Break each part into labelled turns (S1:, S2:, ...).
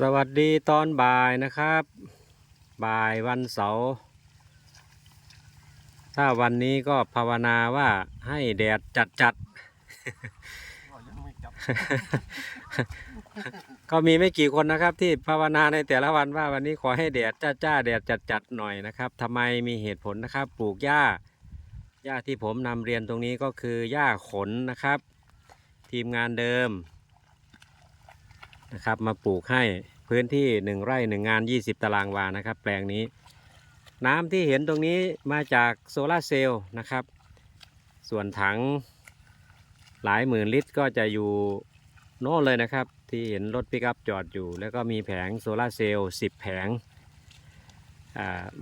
S1: สวัสดีตอนบ่ายนะครับ บ่ายวันเสาร์ถ้าวันนี้ก็ภาวนาว่าให้แดดจัดจัด
S2: ก็มี
S1: ไม่กี่คนนะครับ ที่ภาวนาในแต่ละวันว่าวันนี้ขอให้แดดจ้าจ้าแดดจัดจัดหน่อยนะครับทำไมมีเหตุผลนะครับปลูกหญ้าหญ้าที่ผมนำเรียนตรงนี้ก็คือหญ้าขนนะครับ ทีมงานเดิม นะครับ มาปลูกให้พื้นที่หนึ่งไร่หนึ่งงาน 20 ตารางวานะครับ แปลงนี้ น้ำที่เห็นตรงนี้มาจากโซลาร์เซลล์นะครับ ส่วนถังหลายหมื่นลิตรก็จะอยู่โน่นเลยนะครับ ที่เห็นรถปิกอัพจอดอยู่ แล้วก็มีแผงโซลาร์เซลล์10 แผง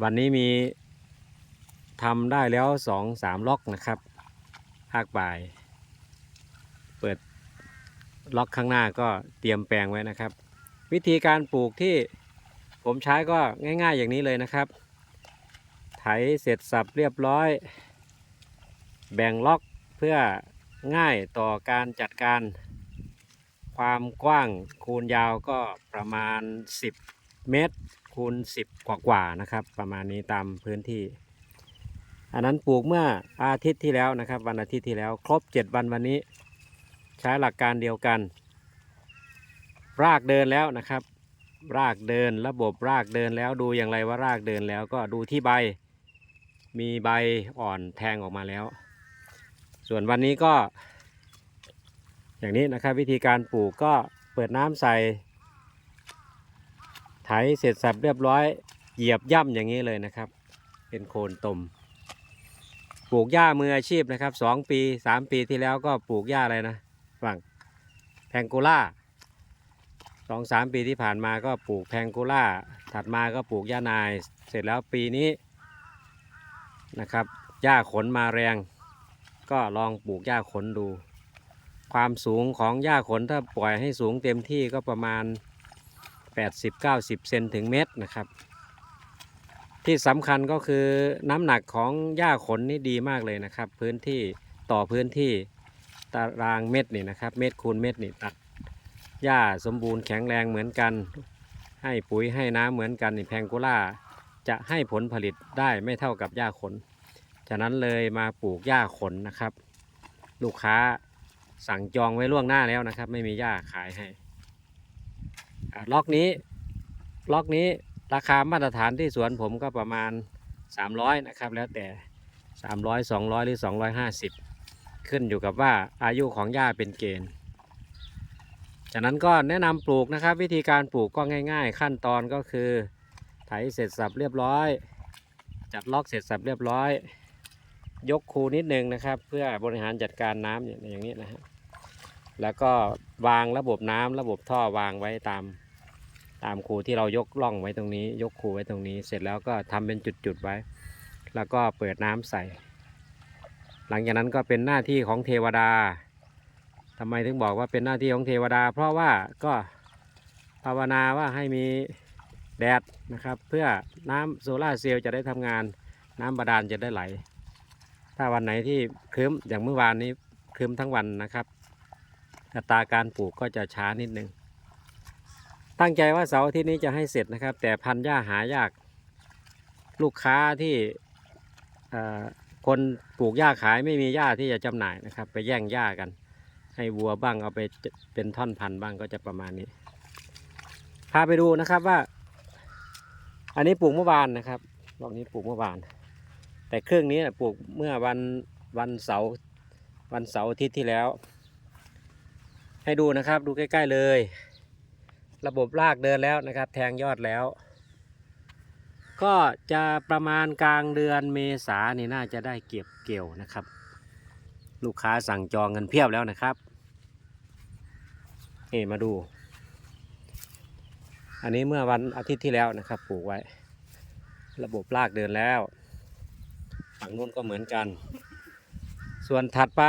S1: วันนี้มีทำได้แล้ว 2-3 ล็อกนะครับ ภาคบ่าย เปิด ล็อกข้างหน้าก็เตรียมแปลงไว้นะครับ วิธีการปลูกที่ผมใช้ก็ง่าย ๆ อย่างนี้เลยนะครับ ไถเสร็จสับเรียบร้อย แบ่งล็อกเพื่อง่ายต่อการจัดการ ความกว้างคูณยาวก็ประมาณ 10 เมตร คูณ 10 กว่าๆนะครับ ประมาณนี้ตามพื้นที่ อันนั้นปลูกเมื่ออาทิตย์ที่แล้วนะครับ วันอาทิตย์ที่แล้ว ครบ 7 วันวันนี้ ใช้หลักการเดียวกัน รากเดินแล้วนะครับ รากเดินระบบรากเดินแล้วดูอย่างไรว่ารากเดินแล้วก็ดูที่ใบ มีใบอ่อนแทงออกมาแล้ว ส่วนวันนี้ก็ อย่างนี้นะครับวิธีการปลูกก็เปิดน้ำใส่ไถเสร็จสับเรียบร้อยเหยียบย่ำอย่างนี้เลยนะครับ เป็นโคนตมปลูกหญ้ามืออาชีพนะครับสองปีสามปีที่แล้วก็ปลูกหญ้าอะไรนะ ฝั่งแพงโกล่าสองสามปีที่ผ่านมาก็ปลูกแพงโกล่าถัดมาก็ปลูกหญ้านาย เสร็จแล้วปีนี้นะครับหญ้าขนมาแรง ก็ลองปลูกหญ้าขนดู ความสูงของหญ้าขนถ้าปล่อยให้สูงเต็มที่ก็ประมาณ 80-90 เซนถึงเมตรนะครับที่สำคัญก็คือน้ำหนักของหญ้าขนนี่ดีมากเลยนะครับ พื้นที่ต่อพื้นที่ ตารางเม็ดนี่นะครับ เม็ดคูณเม็ดนี่ตัดหญ้าสมบูรณ์แข็งแรงเหมือนกัน ให้ปุ๋ยให้น้ำเหมือนกันนี่แพงโกล่าจะให้ผลผลิตได้ไม่เท่ากับหญ้าขน ฉะนั้นเลยมาปลูกหญ้าขนนะครับ ลูกค้าสั่งจองไว้ล่วงหน้าแล้วนะครับ ไม่มีหญ้าขายให้ล็อกนี้ล็อกนี้ราคามาตรฐานที่สวนผมก็ประมาณ 300 นะครับ แล้วแต่ 300 200 หรือ 250 ขึ้นอยู่กับว่าอายุของหญ้าเป็นเกณฑ์จากนั้นก็แนะนำปลูกนะครับ วิธีการปลูกก็ง่าย ๆ ขั้นตอนก็คือไถเสร็จสับเรียบร้อย จัดล็อกเสร็จสับเรียบร้อย ยกคูนิดนึงนะครับ เพื่อบริหารจัดการน้ำอย่างนี้นะฮะแล้วก็วางระบบน้ำระบบท่อวางไว้ตามตามคูที่เรายกล่องไว้ตรงนี้ ยกคูไว้ตรงนี้ เสร็จแล้วก็ทำเป็นจุดๆไว้ แล้วก็เปิดน้ำใส่ หลังจากนั้นก็เป็นหน้าที่ของเทวดาทำไมถึงบอกว่าเป็นหน้าที่ของเทวดา เพราะว่าก็ภาวนาว่าให้มีแดดนะครับ เพื่อน้ำโซลาเซลล์จะได้ทำงาน น้ำบาดาลจะได้ไหล ถ้าวันไหนที่ครึ้มอย่างเมื่อวานนี้ครึ้มทั้งวันนะครับอัตราการปลูกก็จะช้านิดนึง ตั้งใจว่าเสาร์ทิตย์นี้จะให้เสร็จนะครับ แต่พันหญ้าหายาก ลูกค้าที่ คนปลูกหญ้าขายไม่มีหญ้าที่จะจำหน่ายนะครับ ไปแย่งหญ้ากัน ให้วัวบ้างเอาไปเป็นท่อนพันธุ์บ้างก็จะประมาณนี้ พาไปดูนะครับว่า อันนี้ปลูกเมื่อวานนะครับรอบนี้ปลูกเมื่อวาน แต่เครื่องนี้ปลูกเมื่อวันวันเสาร์วันเสาร์อาทิตย์ที่แล้ว ให้ดูนะครับดูใกล้ ๆเลย ระบบรากเดินแล้วนะครับ แทงยอดแล้ว ก็จะประมาณกลางเดือนเมษาเนี่น่าจะได้เก็บเกี่ยวนะครับ ลูกค้าสั่งจองเงินเพียบแล้วนะครับนี่มาดู อันนี้เมื่อวันอาทิตย์ที่แล้วนะครับปลูกไว้ ระบบรากเดินแล้วฝั่งนู้นก็เหมือนกัน ส่วนถัดไป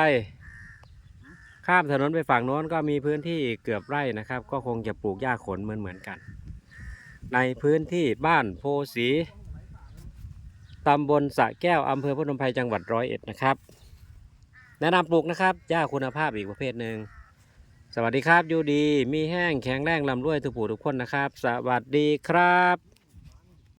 S1: ข้ามถนนไปฝั่งโน้นก็มีพื้นที่เกือบไร่นะครับ ก็คงจะปลูกหญ้าขนเหมือนเหมือนกัน ในพื้นที่บ้านโพสีตำบลสะแก้วอำเภอพนมไพรจังหวัดร้อยเอ็ดนะครับ แนะนำปลูกนะครับหญ้าคุณภาพอีกประเภทหนึ่ง สวัสดีครับ อยู่ดี มีแห้งแข็งแรงลำรวยทุกผู้ทุกคนนะครับ สวัสดีครับ